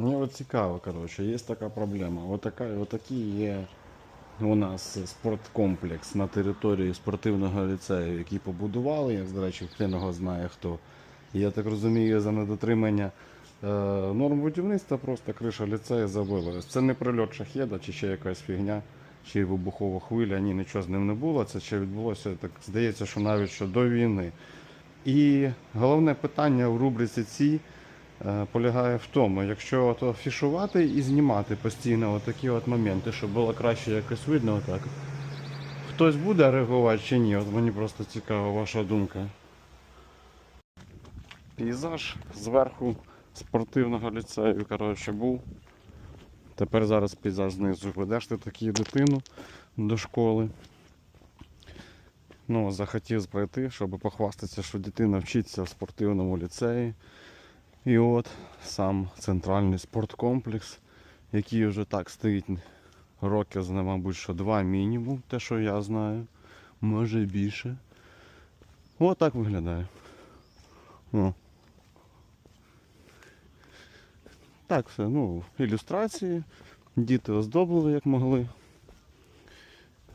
Мені от цікаво, коротше, є така проблема. Отакий є у нас спорткомплекс на території спортивного ліцею, який побудували, як, до речі, хрен його знає хто. Я так розумію, за недотримання е, норм будівництва просто криша ліцею завалилась. Це не прильот шахеда чи ще якась фігня, чи вибухова хвиля, ні, нічого з ним не було. Це ще відбулося, так здається, що навіть що до війни. І головне питання в рубриці цій полягає в тому, якщо от афішувати і знімати постійно от такі от моменти, щоб було краще якось видно отак. Хтось буде реагувати чи ні? От мені просто цікава ваша думка. Пейзаж зверху спортивного ліцею, коротше, був. Тепер зараз пейзаж знизу. Ведеш ти таку дитину до школи. Ну, захотів пройти, щоб похвастатися, що дитина вчиться в спортивному ліцеї. І от сам центральний спорткомплекс, який вже так стоїть років, мабуть, що два мінімум, те, що я знаю, може більше. От так виглядає. О. Так, все, ну, ілюстрації. Діти оздобили як могли.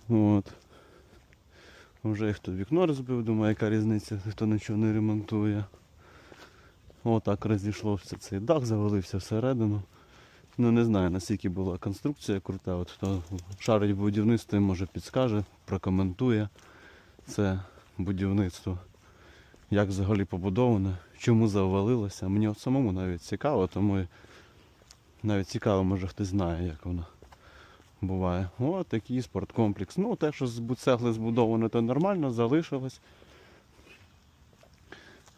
От. Вже хто вікно розбив, думаю, яка різниця, хто нічого не ремонтує. Отак розійшлося цей дах, завалився всередину. Ну не знаю наскільки була конструкція крута. От хто шарить в будівництві, може підскаже, прокоментує це будівництво. Як взагалі побудоване, чому завалилося. Мені от самому навіть цікаво, тому навіть цікаво, може хтось знає, як воно буває. О, такий спорткомплекс. Ну, те, що з цегли збудовано, то нормально, залишилось.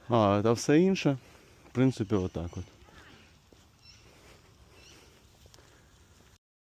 А, та все інше, принципі, отак от.